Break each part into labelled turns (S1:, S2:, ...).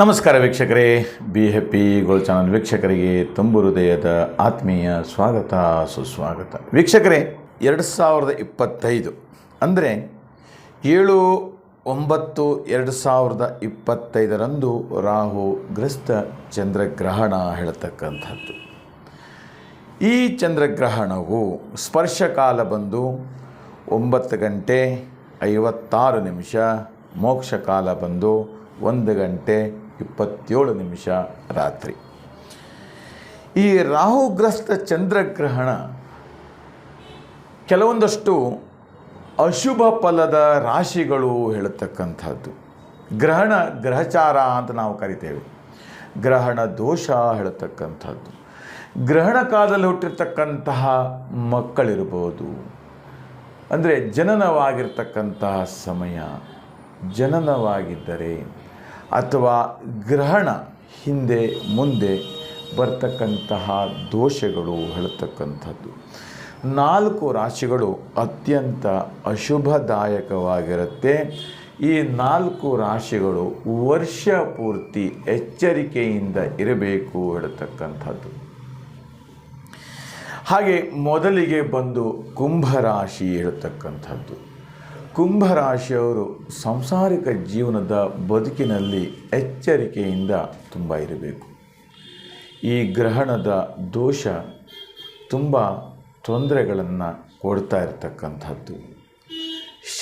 S1: ನಮಸ್ಕಾರ ವೀಕ್ಷಕರೇ. B happy ಗೋಲ್ channel ವೀಕ್ಷಕರಿಗೆ ತುಂಬು ಹೃದಯದ ಆತ್ಮೀಯ ಸ್ವಾಗತ, ಸುಸ್ವಾಗತ. ವೀಕ್ಷಕರೇ, ಎರಡು ಸಾವಿರದ ಇಪ್ಪತ್ತೈದು ಅಂದರೆ ಏಳು, ಒಂಬತ್ತು, ಎರಡು ಸಾವಿರದ ಇಪ್ಪತ್ತೈದರಂದು ರಾಹು ಗ್ರಸ್ತ ಚಂದ್ರಗ್ರಹಣ ಹೇಳ್ತಕ್ಕಂಥದ್ದು. ಈ ಚಂದ್ರಗ್ರಹಣವು ಸ್ಪರ್ಶಕಾಲ ಬಂದು ಒಂಬತ್ತು ಗಂಟೆ ಐವತ್ತಾರು ನಿಮಿಷ, ಮೋಕ್ಷ ಕಾಲ ಬಂದು ಒಂದು ಗಂಟೆ ಇಪ್ಪತ್ತೇಳು ನಿಮಿಷ ರಾತ್ರಿ. ಈ ರಾಹುಗ್ರಸ್ತ ಚಂದ್ರಗ್ರಹಣ ಕೆಲವೊಂದಷ್ಟು ಅಶುಭ ಫಲದ ರಾಶಿಗಳು ಹೇಳತಕ್ಕಂಥದ್ದು. ಗ್ರಹಣ, ಗ್ರಹಚಾರ ಅಂತ ನಾವು ಕರಿತೇವೆ. ಗ್ರಹಣ ದೋಷ ಹೇಳತಕ್ಕಂಥದ್ದು. ಗ್ರಹಣ ಕಾಲದಲ್ಲಿ ಹುಟ್ಟಿರ್ತಕ್ಕಂತಹ ಮಕ್ಕಳಿರ್ಬೋದು. ಅಂದರೆ ಜನನವಾಗಿರ್ತಕ್ಕಂತಹ ಸಮಯ. ಜನನವಾಗಿದ್ದರೆ ಅಥವಾ ಗ್ರಹಣ ಹಿಂದೆ ಮುಂದೆ ಬರ್ತಕ್ಕಂತಹ ದೋಷಗಳು ಹೇಳ್ತಕ್ಕಂಥದ್ದು. ನಾಲ್ಕು ರಾಶಿಗಳು ಅತ್ಯಂತ ಅಶುಭದಾಯಕವಾಗಿರುತ್ತೆ. ಈ ನಾಲ್ಕು ರಾಶಿಗಳು ವರ್ಷ ಪೂರ್ತಿ ಎಚ್ಚರಿಕೆಯಿಂದ ಇರಬೇಕು ಹೇಳ್ತಕ್ಕಂಥದ್ದು. ಹಾಗೆ ಮೊದಲಿಗೆ ಬಂದು ಕುಂಭರಾಶಿ ಹೇಳ್ತಕ್ಕಂಥದ್ದು. ಕುಂಭರಾಶಿಯವರು ಸಾಂಸಾರಿಕ ಜೀವನದ ಬದುಕಿನಲ್ಲಿ ಎಚ್ಚರಿಕೆಯಿಂದ ತುಂಬ ಇರಬೇಕು. ಈ ಗ್ರಹಣದ ದೋಷ ತುಂಬ ತೊಂದರೆಗಳನ್ನು ಕೊಡ್ತಾ ಇರತಕ್ಕಂಥದ್ದು.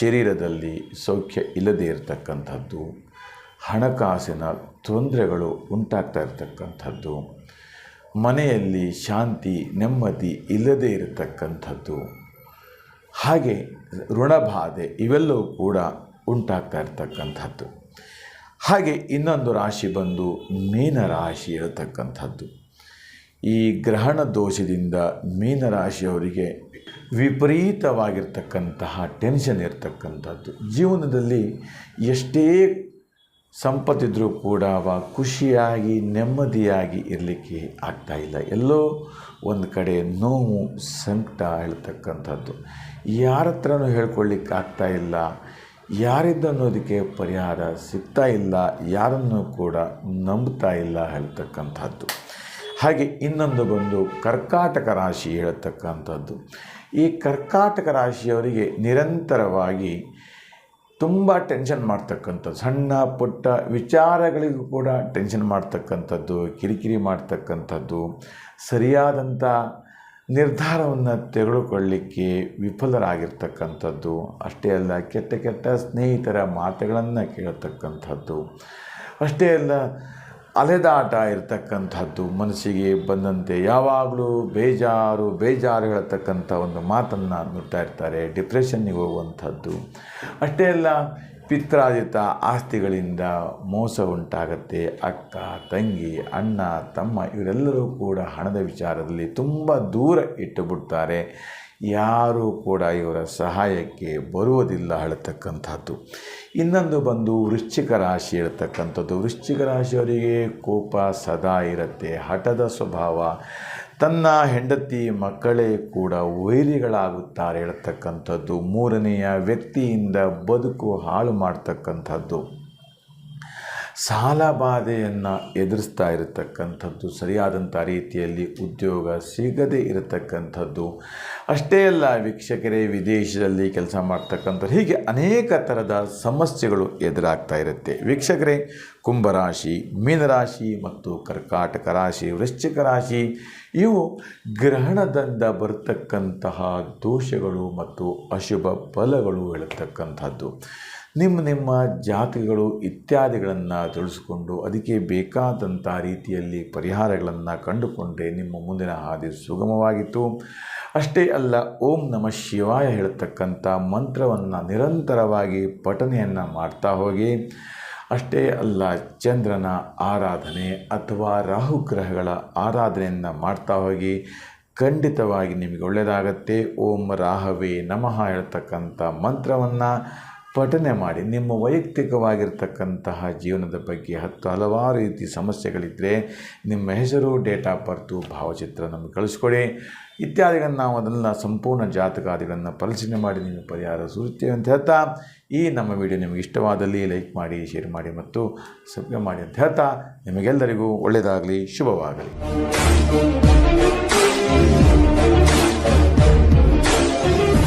S1: ಶರೀರದಲ್ಲಿ ಸೌಖ್ಯ ಇಲ್ಲದೇ ಇರತಕ್ಕಂಥದ್ದು. ಹಣಕಾಸಿನ ತೊಂದರೆಗಳು ಉಂಟಾಗ್ತಾ ಇರತಕ್ಕಂಥದ್ದು. ಮನೆಯಲ್ಲಿ ಶಾಂತಿ, ನೆಮ್ಮದಿ ಇಲ್ಲದೇ ಇರತಕ್ಕಂಥದ್ದು. ಹಾಗೆ ಋಣಬಾಧೆ ಇವೆಲ್ಲವೂ ಕೂಡ ಉಂಟಾಗ್ತಾ ಇರ್ತಕ್ಕಂಥದ್ದು. ಹಾಗೆ ಇನ್ನೊಂದು ರಾಶಿ ಬಂದು ಮೀನರಾಶಿ ಇರತಕ್ಕಂಥದ್ದು. ಈ ಗ್ರಹಣ ದೋಷದಿಂದ ಮೀನರಾಶಿಯವರಿಗೆ ವಿಪರೀತವಾಗಿರ್ತಕ್ಕಂತಹ ಟೆನ್ಷನ್ ಇರತಕ್ಕಂಥದ್ದು. ಜೀವನದಲ್ಲಿ ಎಷ್ಟೇ ಸಂಪತ್ತಿದ್ರೂ ಕೂಡ ಅವ ಖುಷಿಯಾಗಿ, ನೆಮ್ಮದಿಯಾಗಿ ಇರಲಿಕ್ಕೆ ಆಗ್ತಾ ಇಲ್ಲ. ಎಲ್ಲೋ ಒಂದು ಕಡೆ ನೋವು, ಸಂಕಟ ಹೇಳ್ತಕ್ಕಂಥದ್ದು. ಯಾರ ಹತ್ರನೂ ಹೇಳ್ಕೊಳ್ಳಿಕ್ಕೆ ಆಗ್ತಾ ಇಲ್ಲ. ಯಾರಿದ್ದ ಅನ್ನೋದಕ್ಕೆ ಪರಿಹಾರ ಸಿಗ್ತಾ ಇಲ್ಲ. ಯಾರನ್ನು ಕೂಡ ನಂಬ್ತಾ ಇಲ್ಲ ಹೇಳ್ತಕ್ಕಂಥದ್ದು. ಹಾಗೆ ಇನ್ನೊಂದು ಬಂದು ಕರ್ಕಾಟಕ ರಾಶಿ ಹೇಳ್ತಕ್ಕಂಥದ್ದು. ಈ ಕರ್ಕಾಟಕ ರಾಶಿಯವರಿಗೆ ನಿರಂತರವಾಗಿ ತುಂಬ ಟೆನ್ಷನ್ ಮಾಡ್ತಕ್ಕಂಥದ್ದು. ಸಣ್ಣ, ಪುಟ್ಟ ವಿಚಾರಗಳಿಗೂ ಕೂಡ ಟೆನ್ಷನ್ ಮಾಡ್ತಕ್ಕಂಥದ್ದು, ಕಿರಿಕಿರಿ ಮಾಡ್ತಕ್ಕಂಥದ್ದು, ಸರಿಯಾದಂಥ ನಿರ್ಧಾರವನ್ನು ತೆಗೆದುಕೊಳ್ಳಿಕ್ಕೆ ವಿಫಲರಾಗಿರ್ತಕ್ಕಂಥದ್ದು, ಅಷ್ಟೇ ಅಲ್ಲ ಕೆಟ್ಟ ಕೆಟ್ಟ ಸ್ನೇಹಿತರ ಮಾತುಗಳನ್ನು ಕೇಳ್ತಕ್ಕಂಥದ್ದು, ಅಷ್ಟೇ ಅಲ್ಲ ಅಲೆದಾಟ ಇರತಕ್ಕಂಥದ್ದು ಮನಸ್ಸಿಗೆ ಬಂದಂತೆ ಯಾವಾಗಲೂ ಬೇಜಾರು ಬೇಜಾರು ಹೇಳತಕ್ಕಂಥ ಒಂದು ಮಾತನ್ನು ನುಡ್ತಾ ಇರ್ತಾರೆ ಡಿಪ್ರೆಷನ್ನಿಗೆ ಹೋಗುವಂಥದ್ದು. ಅಷ್ಟೇ ಅಲ್ಲ ಪಿತ್ರಾದಿತ ಆಸ್ತಿಗಳಿಂದ ಮೋಸ ಉಂಟಾಗತ್ತೆ ಅಕ್ಕ, ತಂಗಿ, ಅಣ್ಣ, ತಮ್ಮ ಇವರೆಲ್ಲರೂ ಕೂಡ ಹಣದ ವಿಚಾರದಲ್ಲಿ ತುಂಬ ದೂರ ಇಟ್ಟುಬಿಡ್ತಾರೆ. ಯಾರೂ ಕೂಡ ಇವರ ಸಹಾಯಕ್ಕೆ ಬರುವುದಿಲ್ಲ ಹೇಳತಕ್ಕಂಥದ್ದು. ಇನ್ನೊಂದು ಬಂದು ವೃಶ್ಚಿಕ ರಾಶಿ ಇರತಕ್ಕಂಥದ್ದು ವೃಶ್ಚಿಕ ರಾಶಿಯವರಿಗೆ ಕೋಪ ಸದಾ ಇರುತ್ತೆ, ಹಠದ ಸ್ವಭಾವ. ತನ್ನ ಹೆಂಡತಿ ಮಕ್ಕಳೇ ಕೂಡ ವೈರಿಗಳಾಗುತ್ತಾರೆ ಹೇಳ್ತಕ್ಕಂಥದ್ದು. ಮೂರನೆಯ ವ್ಯಕ್ತಿಯಿಂದ ಬದುಕು ಹಾಳು ಮಾಡ್ತಕ್ಕಂಥದ್ದು. ಸಾಲ ಬಾಧೆಯನ್ನು ಎದುರಿಸ್ತಾ ಇರತಕ್ಕಂಥದ್ದು, ಸರಿಯಾದಂಥ ರೀತಿಯಲ್ಲಿ ಉದ್ಯೋಗ ಸಿಗದೇ ಇರತಕ್ಕಂಥದ್ದು, ಅಷ್ಟೇ ಅಲ್ಲ ವೀಕ್ಷಕರೇ, ವಿದೇಶದಲ್ಲಿ ಕೆಲಸ ಮಾಡ್ತಕ್ಕಂಥದ್ದು ಹೀಗೆ ಅನೇಕ ಥರದ ಸಮಸ್ಯೆಗಳು ಎದುರಾಗ್ತಾ ಇರುತ್ತೆ. ವೀಕ್ಷಕರೇ, ಕುಂಭರಾಶಿ, ಮೀನರಾಶಿ ಮತ್ತು ಕರ್ಕಾಟಕ ರಾಶಿ, ವೃಶ್ಚಿಕ ರಾಶಿ, ಇವು ಗ್ರಹಣದಿಂದ ಬರತಕ್ಕಂತಹ ದೋಷಗಳು ಮತ್ತು ಅಶುಭ ಫಲಗಳು ಹೇಳತಕ್ಕಂಥದ್ದು. ನಿಮ್ಮ ನಿಮ್ಮ ಜಾತಿಗಳು ಇತ್ಯಾದಿಗಳನ್ನು ತಿಳಿಸಿಕೊಂಡು ಅದಕ್ಕೆ ಬೇಕಾದಂಥ ರೀತಿಯಲ್ಲಿ ಪರಿಹಾರಗಳನ್ನು ಕಂಡುಕೊಂಡರೆ ನಿಮ್ಮ ಮುಂದಿನ ಹಾದಿ ಸುಗಮವಾಗಿತ್ತು. ಅಷ್ಟೇ ಅಲ್ಲ, ಓಂ ನಮ ಶಿವಾಯ ಹೇಳ್ತಕ್ಕಂಥ ಮಂತ್ರವನ್ನು ನಿರಂತರವಾಗಿ ಪಠನೆಯನ್ನು ಮಾಡ್ತಾ ಹೋಗಿ. ಅಷ್ಟೇ ಅಲ್ಲ, ಚಂದ್ರನ ಆರಾಧನೆ ಅಥವಾ ರಾಹುಗ್ರಹಗಳ ಆರಾಧನೆಯನ್ನು ಮಾಡ್ತಾ ಹೋಗಿ. ಖಂಡಿತವಾಗಿ ನಿಮಗೆ ಒಳ್ಳೆಯದಾಗತ್ತೆ. ಓಂ ರಾಹವೇ ನಮಃ ಹೇಳ್ತಕ್ಕಂಥ ಮಂತ್ರವನ್ನು ಪಠನೆ ಮಾಡಿ ನಿಮ್ಮ ವೈಯಕ್ತಿಕವಾಗಿರ್ತಕ್ಕಂತಹ ಜೀವನದ ಬಗ್ಗೆ ಹತ್ತು ಹಲವಾರು ರೀತಿ ಸಮಸ್ಯೆಗಳಿದ್ದರೆ ನಿಮ್ಮ ಹೆಸರು, ಡೇಟ್ ಆಫ್ ಬರ್ತು ಭಾವಚಿತ್ರ ನಮಗೆ ಕಳಿಸ್ಕೊಡಿ. ಇತ್ಯಾದಿಗಳನ್ನು ನಾವು ಅದನ್ನು ಸಂಪೂರ್ಣ ಜಾತಕಾದಿಗಳನ್ನು ಪರಿಶೀಲನೆ ಮಾಡಿ ನಿಮಗೆ ಪರಿಹಾರ ಸೂಚಿಸ್ತೇವೆ ಅಂತ ಹೇಳ್ತಾ, ಈ ನಮ್ಮ ವಿಡಿಯೋ ನಿಮಗೆ ಇಷ್ಟವಾದಲ್ಲಿ ಲೈಕ್ ಮಾಡಿ, ಶೇರ್ ಮಾಡಿ ಮತ್ತು ಸಬ್ಸ್ಕ್ರೈಬ್ ಮಾಡಿ ಅಂತ ಹೇಳ್ತಾ, ನಿಮಗೆಲ್ಲರಿಗೂ ಒಳ್ಳೆಯದಾಗಲಿ, ಶುಭವಾಗಲಿ.